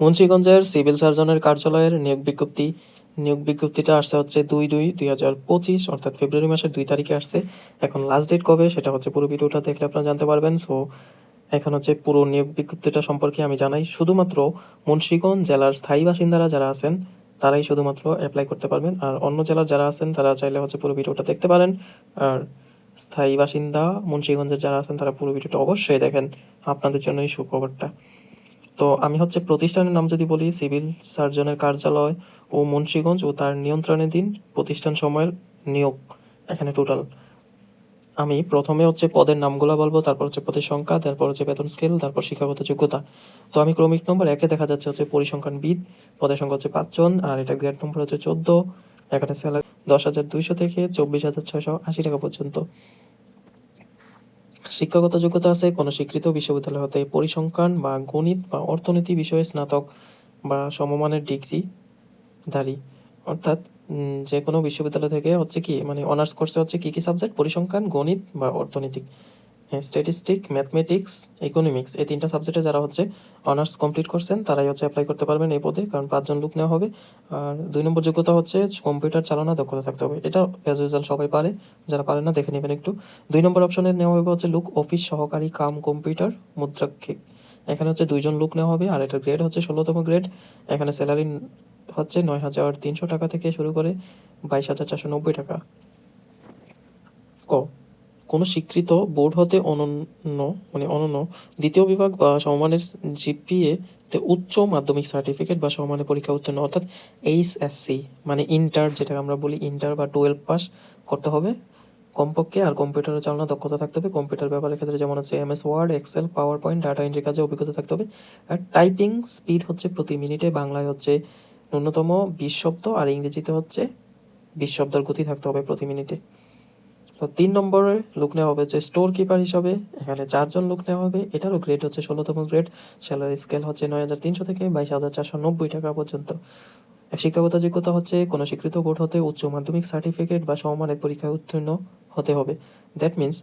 মুন্সিগঞ্জের সিভিল সার্জনের কার্যালয়ের নিয়োগ বিজ্ঞপ্তি। নিয়োগ বিজ্ঞপ্তিটা আসছে হচ্ছে দুই দুই দুই হাজার পঁচিশ, অর্থাৎ ফেব্রুয়ারি মাসের দুই তারিখে আসছে। এখন লাস্ট ডেট কবে সেটা হচ্ছে পুরো ভিডিওটা দেখলে আপনারা জানতে পারবেন। সো এখন হচ্ছে পুরো নিয়োগ বিজ্ঞপ্তিটা সম্পর্কে আমি জানাই। শুধুমাত্র মুন্সিগঞ্জ জেলার স্থায়ী বাসিন্দারা যারা আছেন, তারাই শুধুমাত্র অ্যাপ্লাই করতে পারবেন। আর অন্য জেলার যারা আছেন, তারা চাইলে হচ্ছে পুরো ভিডিওটা দেখতে পারেন। আর স্থায়ী বাসিন্দা মুন্সিগঞ্জের যারা আছেন, তারা পুরো ভিডিওটা অবশ্যই দেখেন। আপনাদের জন্যই সুখবরটা। তো আমি হচ্ছে প্রতিষ্ঠানের নাম যদি বলি, সিভিল সার্জনের কার্যালয় ও মুন্সিগঞ্জ ও তার নিয়ন্ত্রণাধীন প্রতিষ্ঠান সময়ের নিয়োগ এখানে টোটাল আমি প্রথমে হচ্ছে পদের নামগুলো বলব, তারপর হচ্ছে পদের সংখ্যা, তারপর হচ্ছে বেতন স্কেল তারপর শিক্ষাগত যোগ্যতা। তো আমি ক্রমিক নম্বর একে দেখা যাচ্ছে হচ্ছে পরিসংখ্যানবিদ পদের সংখ্যা হচ্ছে পাঁচজন, আর এটা গ্রেড নম্বর হচ্ছে চোদ্দ। এখানে স্যালারি দশ হাজার দুইশো থেকে চব্বিশ হাজার ছয়শো আশি টাকা পর্যন্ত। শিক্ষাগত যোগ্যতা আছে, কোনো স্বীকৃত বিশ্ববিদ্যালয় হতে পরিসংখ্যান বা গণিত বা অর্থনীতি বিষয়ে স্নাতক বা সমমানের ডিগ্রি ধারী অর্থাৎ যে কোনো বিশ্ববিদ্যালয় থেকে হচ্ছে কি মানে অনার্স কোর্সে হচ্ছে কি কি সাবজেক্ট পরিসংখ্যান, গণিত বা অর্থনৈতিক হ্যাঁ স্ট্যাটিস্টিক ম্যাথমেটিক্স ইকোনমিক্স এই তিনটা সাবজেক্টে যারা হচ্ছে অনার্স কমপ্লিট করছেন, তারাই হচ্ছে অ্যাপ্লাই করতে পারবেন এই পদে, কারণ পাঁচজন লোক নেওয়া হবে। আর দুই নম্বর যোগ্যতা হচ্ছে কম্পিউটার চালানো দক্ষতা থাকতে হবে। এটা অ্যাজ ইউজুয়াল সবাই পারে, যারা পারে না দেখে নেবেন একটু। দুই নম্বর অপশনে নেওয়া হবে হচ্ছে লুক অফিস সহকারী, কাম কম্পিউটার মুদ্রাক্ষিক এখানে হচ্ছে দুইজন লোক নেওয়া হবে, আর এটার গ্রেড হচ্ছে ষোলোতম গ্রেড এখানে স্যালারি হচ্ছে নয় হাজার তিনশো টাকা থেকে শুরু করে বাইশ হাজার চারশো নব্বই টাকা। ক? কোনো স্বীকৃত বোর্ড হতে অনন্য মানে অনন্য দ্বিতীয় বিভাগ বা সমমানের জিপিএ তে উচ্চ মাধ্যমিক সার্টিফিকেট বা সমমানের পরীক্ষা উত্তীর্ণ, অর্থাৎ এইচএসসি মানে ইন্টার যেটা আমরা বলি, ইন্টার বা টুয়েলভ পাস করতে হবে। কমপক্ষে আর কম্পিউটারে চালানো দক্ষতা থাকতে হবে। কম্পিউটার ব্যাপারের ক্ষেত্রে যেমন হচ্ছে M S Word Excel PowerPoint data entry কাজে অভিজ্ঞতা থাকতে হবে। আর টাইপিং স্পিড হচ্ছে প্রতি মিনিটে বাংলায় হচ্ছে ন্যূনতম বিশ শব্দ আর ইংরেজিতে হচ্ছে বিশ শব্দের গতি থাকতে হবে প্রতি মিনিটে। তো তিন নম্বরে লোক নেওয়া হবে যে স্টোর কিপার হিসাবে, এখানে চারজন লোক নেওয়া হবে। এটারও গ্রেড হচ্ছে ষোলোতম গ্রেড স্যালারি স্কেল হচ্ছে নয় হাজার তিনশো থেকে বাইশ হাজার চারশো নব্বই টাকা পর্যন্ত। শিক্ষাগত যোগ্যতা হচ্ছে কোনো স্বীকৃত বোর্ড হতে উচ্চ মাধ্যমিক সার্টিফিকেট বা সমমানের পরীক্ষায় উত্তীর্ণ হতে হবে। দ্যাট মিন্স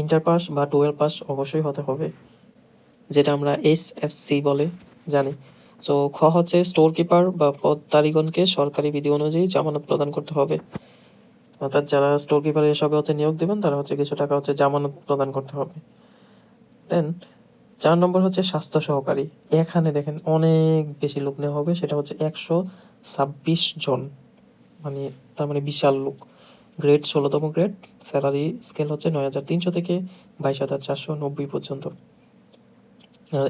ইন্টার পাস বা টুয়েলভ পাস অবশ্যই হতে হবে, যেটা আমরা এস এস সি বলে জানি। তো খ হচ্ছে স্টোর কিপার বা পদতারিগণকে সরকারি বিধি অনুযায়ী জামানত প্রদান করতে হবে। অর্থাৎ যারা স্টোর কিপার এসবে হচ্ছে নিয়োগ দেবেন, তারা হচ্ছে কিছু টাকা হচ্ছে জামানত প্রদান করতে হবে। দেন চার নম্বর হচ্ছে স্বাস্থ্য সহকারী। এখানে দেখেন অনেক বেশি লোক নেওয়া হবে, সেটা হচ্ছে একশো ছাব্বিশ জন। মানে তার মানে বিশাল লোক। গ্রেড ষোলোতম গ্রেড স্যালারি স্কেল হচ্ছে নয় হাজার তিনশো থেকে বাইশ হাজার চারশো নব্বই পর্যন্ত।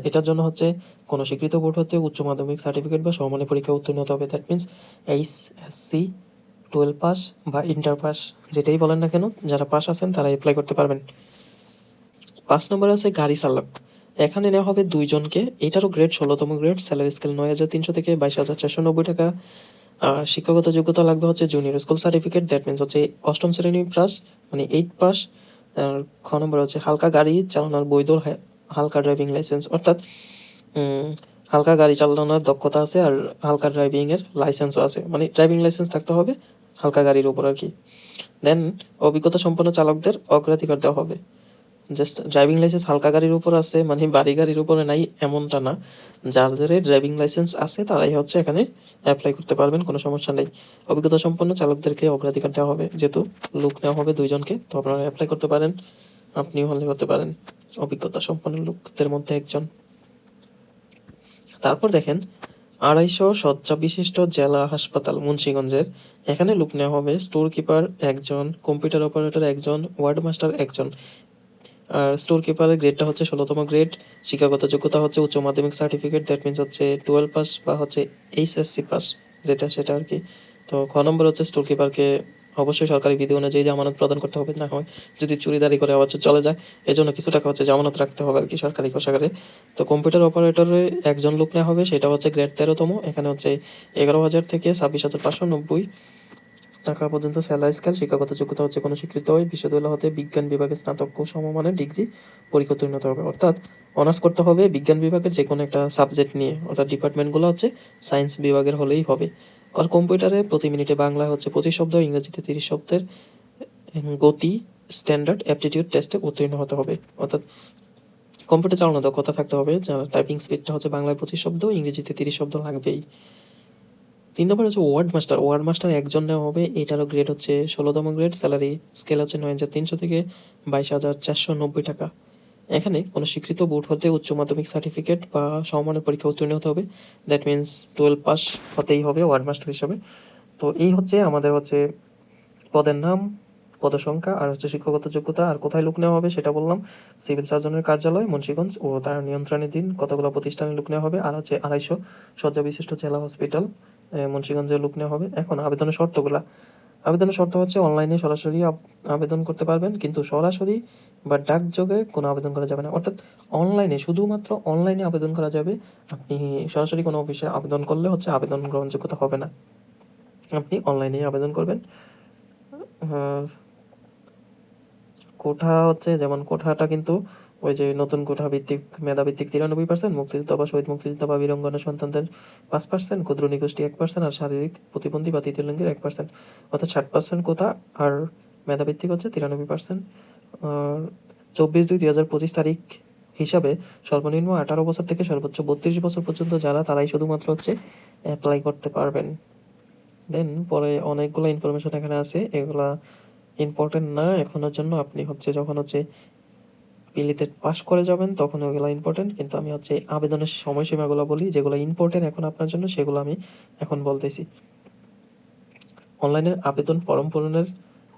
এটার জন্য হচ্ছে কোনো স্বীকৃত বোর্ড হতে উচ্চ মাধ্যমিক সার্টিফিকেট বা সমমানের পরীক্ষা উত্তীর্ণ হতে হবে। That means H S C twelve pass বা ইন্টার পাস, যেটাই বলেন না কেন, যারা পাস আছেন তারা অ্যাপ্লাই করতে পারবেন। পাঁচ নম্বরে আছে গাড়ি চালক। এখানে নেওয়া হবে দুইজনকে। এটারও গ্রেড ষোলোতম গ্রেড স্যালারি স্কেল নয় হাজার তিনশো থেকে বাইশ হাজার চারশো নব্বই টাকা। আর শিক্ষাগত যোগ্যতা লাগবে হচ্ছে junior school certificate that means হচ্ছে অষ্টম শ্রেণি পাস মানে এইট পাস আর খ নম্বর হচ্ছে হালকা গাড়ি চালানোর বৈধ হা- হালকা ড্রাইভিং লাইসেন্স অর্থাৎ হালকা গাড়ি চালানোর দক্ষতা আছে আর হালকা ড্রাইভিং এর লাইসেন্সও আছে। মানে ড্রাইভিং লাইসেন্স থাকতে হবে হালকা গাড়ির উপর আর কি দেন অভিজ্ঞতা সম্পন্ন চালকদের অগ্রাধিকার দেওয়া হবে। জাস্ট ড্রাইভিং লাইসেন্স হালকা গাড়ির উপর আছে মানে বাড়ি গাড়ির উপরে নাই এমনটা না। যাদের ড্রাইভিং লাইসেন্স আছে, তারাই হচ্ছে এখানে অ্যাপ্লাই করতে পারবেন, কোনো সমস্যা নেই। অভিজ্ঞতা সম্পন্ন চালকদেরকে অগ্রাধিকার দেওয়া হবে। যেহেতু লোক নেওয়া হবে দুইজনকে, তো আপনারা অ্যাপ্লাই করতে পারেন, আপনিও হলে করতে পারেন। অভিজ্ঞতা সম্পন্ন লোকদের মধ্যে একজন। তারপর দেখেন আড়াইশো শয্যা বিশিষ্ট জেলা হাসপাতাল মুন্সিগঞ্জের। এখানে লোক নেওয়া হবে স্টোর কিপার একজন কম্পিউটার অপারেটর একজন ওয়ার্ড মাস্টার একজন। আর স্টোর কিপারের গ্রেডটা হচ্ছে ষোলোতম গ্রেড শিক্ষাগত যোগ্যতা হচ্ছে উচ্চ মাধ্যমিক সার্টিফিকেট দ্যাট মিনস হচ্ছে টুয়েলভ পাস বা হচ্ছে এইচএসসি পাস যেটা সেটা আর কি। তো খ নম্বর হচ্ছে স্টোর কিপারকে অবশ্যই সরকারি বিধি অনুযায়ী জামানত প্রদান করতে হবে, না হয় যদি চুরিদারি করে আবার চলে যায়। এজন্য কিছু টাকা হচ্ছে জামানত রাখতে হবে আর কি সরকারি কোষাগারে। তো কম্পিউটার অপারেটরে একজন লোক নেওয়া হবে, সেটা হচ্ছে গ্রেড তেরোতম। এখানে হচ্ছে এগারো হাজার থেকে ছাব্বিশ হাজার পাঁচশো নব্বই টাকা পর্যন্ত স্যালারি স্কেল, শিক্ষাগত যোগ্যতা হচ্ছে কোনো স্বীকৃত হয় বিশ্ববিদ্যালয় হতে বিজ্ঞান বিভাগে স্নাতক সমমানের ডিগ্রি পরীক্ষা হতে হবে। অর্থাৎ অনার্স করতে হবে বিজ্ঞান বিভাগের যে কোনো একটা সাবজেক্ট নিয়ে, অর্থাৎ ডিপার্টমেন্টগুলো হচ্ছে সায়েন্স বিভাগের হলেই হবে। আর কম্পিউটারে প্রতি মিনিটে বাংলায় হচ্ছে পঁচিশ শব্দ, ইংরেজিতে তিরিশ শব্দের গতি স্ট্যান্ডার্ড অ্যাপটিটিউড টেস্টে উত্তীর্ণ হতে হবে। অর্থাৎ কম্পিউটার চালানো দক্ষতা থাকতে হবে, যার টাইপিং স্পিডটা হচ্ছে বাংলায় পঁচিশ শব্দ, ইংরেজিতে তিরিশ শব্দ লাগবেই। তিন নম্বর হচ্ছে ওয়ার্ড মাস্টার ওয়ার্ড মাস্টার একজন নেওয়া হবে, এটারও গ্রেড হচ্ছে ষোলোতম গ্রেড স্যালারি স্কেল হচ্ছে নয় হাজার তিনশো থেকে বাইশ হাজার চারশো নব্বই টাকা। এখানে কোনো স্বীকৃত বোর্ড হতে উচ্চ মাধ্যমিক সার্টিফিকেট বা সমমানের পরীক্ষা উত্তীর্ণ হতে হবে। দ্যাট মিন্স টুয়েলভ পাস হতেই হবে ওয়ার্ড মাস্টার হিসাবে। তো এই হচ্ছে আমাদের হচ্ছে পদের নাম, পদসংখ্যা, আর হচ্ছে শিক্ষাগত যোগ্যতা, আর কোথায় লোক নেওয়া হবে সেটা বললাম। সিভিল সার্জনের কার্যালয়, মুন্সিগঞ্জ, ও তার নিয়ন্ত্রণের দিন কতগুলো প্রতিষ্ঠানে লোক নেওয়া হবে, আর হচ্ছে আড়াইশো শয্যা বিশিষ্ট জেলা হসপিটাল মুন্সিগঞ্জে লোক নেওয়া হবে। এখন আবেদনের শর্তগুলা আবেদনের শর্ত হচ্ছে অনলাইনে সরাসরি আবেদন করতে পারবেন, কিন্তু সরাসরি বা ডাকযোগে কোনো আবেদন করা যাবে না। অর্থাৎ অনলাইনে শুধুমাত্র অনলাইনে আবেদন করা যাবে, আপনি সরাসরি কোনো অফিসে আবেদন করলে হচ্ছে আবেদন গ্রহণযোগ্যতা হবে না। আপনি অনলাইনেই আবেদন করবেন। কোঠা হচ্ছে, যেমন কোঠাটা কিন্তু ওই যে নতুন ভিত্তিক মেধা ভিত্তিক তিরানব্বই পার্সেন্ট মুক্তিযোদ্ধা বা শহীদ মুক্তিযোদ্ধা বা বীরঙ্গনা সন্তানদের পাঁচ পার্সেন্ট ক্ষুদ্র নিগোষ্ঠী এক পার্সেন্ট আর শারীরিক প্রতিবন্ধী বা তৃতীয় লিঙ্গের এক পার্সেন্ট অর্থাৎ ষাট পার্সেন্ট কোথা আর মেধা ভিত্তিক হচ্ছে তিরানব্বই পার্সেন্ট আর চব্বিশ দুই দুই হাজার পঁচিশ তারিখ হিসাবে সর্বনিম্ন আঠারো বছর থেকে সর্বোচ্চ বত্রিশ বছর পর্যন্ত যারা তারাই শুধুমাত্র হচ্ছে অ্যাপ্লাই করতে পারবেন। দেন পরে অনেকগুলো ইনফরমেশন এখানে আছে, এগুলা ইম্পর্টেন্ট না, এখনের জন্য আপনি হচ্ছে যখন হচ্ছে পিলিতে পাস করে যাবেন, তখন ওগুলো ইম্পর্টেন্ট কিন্তু আমি হচ্ছে আবেদনের সময়সীমাগুলো বলি, যেগুলো ইম্পর্টেন্ট এখন আপনার জন্য, সেগুলো আমি এখন বলতেছি। অনলাইনের আবেদন ফর্ম পূরণের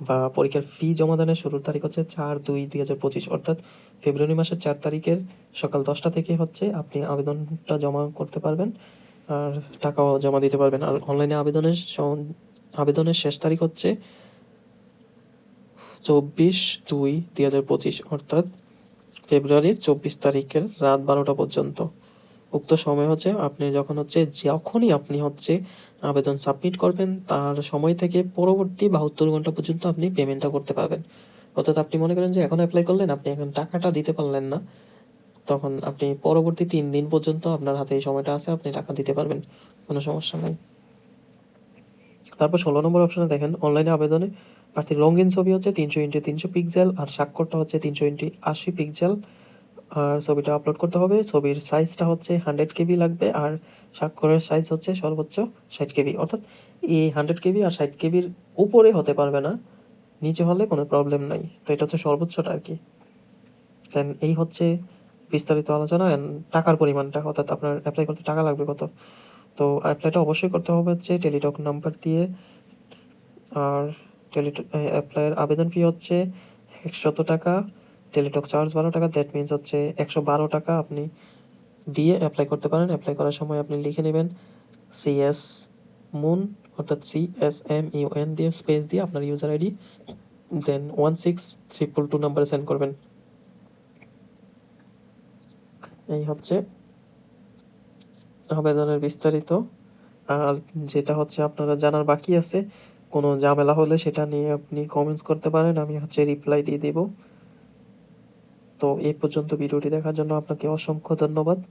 বা পরীক্ষার ফি জমা দানের শুরুর তারিখ হচ্ছে চার দুই দুই হাজার পঁচিশ, অর্থাৎ ফেব্রুয়ারি মাসের চার তারিখের সকাল দশটা থেকে হচ্ছে আপনি আবেদনটা জমা করতে পারবেন, আর টাকাও জমা দিতে পারবেন। আর অনলাইনে আবেদনের আবেদনের শেষ তারিখ হচ্ছে চব্বিশ দুই দুই হাজার পঁচিশ, অর্থাৎ ফেব্রুয়ারির চব্বিশ তারিখের রাত বারোটা পর্যন্ত। উক্ত সময় হচ্ছে আপনি যখন হচ্ছে যখনই আপনি হচ্ছে আবেদন সাবমিট করবেন, তার সময় থেকে পরবর্তী বাহাত্তর ঘণ্টা পর্যন্ত আপনি পেমেন্টটা করতে পারবেন। অর্থাৎ আপনি মনে করেন যে এখন অ্যাপ্লাই করলেন, আপনি এখন টাকাটা দিতে পারলেন না, তখন আপনি পরবর্তী তিন দিন পর্যন্ত আপনার হাতে এই সময়টা আছে, আপনি টাকা দিতে পারবেন, কোনো সমস্যা নাই। তারপর ষোলো নম্বর অপশনে দেখেন অনলাইনে আবেদনে প্রার্থীর রঙিন ছবি হচ্ছে তিনশো ইন্টু তিনশো পিক্সেল আর স্বাক্ষরটা হচ্ছে তিনশো ইন্টু আশি পিক্সেল। আর ছবিটা আপলোড করতে হবে। ছবির সাইজটা হচ্ছে হান্ড্রেড কেবি লাগবে আর স্বাক্ষরের সাইজ হচ্ছে সর্বোচ্চ ষাট কেবি। অর্থাৎ এই হান্ড্রেড কেবি আর ষাট কেবির উপরে হতে পারবে না। নিচে হলে কোনো প্রবলেম নাই। তো এটা হচ্ছে সর্বোচ্চটা আর কি। দেন এই হচ্ছে বিস্তারিত আলোচনা টাকার পরিমাণটা। অর্থাৎ আপনার অ্যাপ্লাই করতে টাকা লাগবে কত? তো অ্যাপ্লাইটা অবশ্যই করতে হবে হচ্ছে টেলিটক নাম্বার দিয়ে। আর অ্যাপ্লাইয়ের আবেদন ফি হচ্ছে একশত টাকা, টেলিটক চার্জ বারো টাকা দ্যাট মিনস হচ্ছে একশো বারো টাকা আপনি দিয়ে অ্যাপ্লাই করতে পারেন। অ্যাপ্লাই করার সময় আপনি লিখে নেবেন সিএস মুন অর্থাৎ C S M U N দিয়ে স্পেস দিয়ে আপনার user ID then one six triple two নাম্বারে সেন্ড করবেন। এই হচ্ছে আবেদনের বিস্তারিত। আর যেটা হচ্ছে আপনারা জানার বাকি আছে কোনো ঝামেলা হলে সেটা নিয়ে আপনি কমেন্টস করতে পারেন, আমি হচ্ছে রিপ্লাই দিয়ে দেব। তো এই পর্যন্ত ভিডিওটি দেখার জন্য আপনাকে অসংখ্য ধন্যবাদ।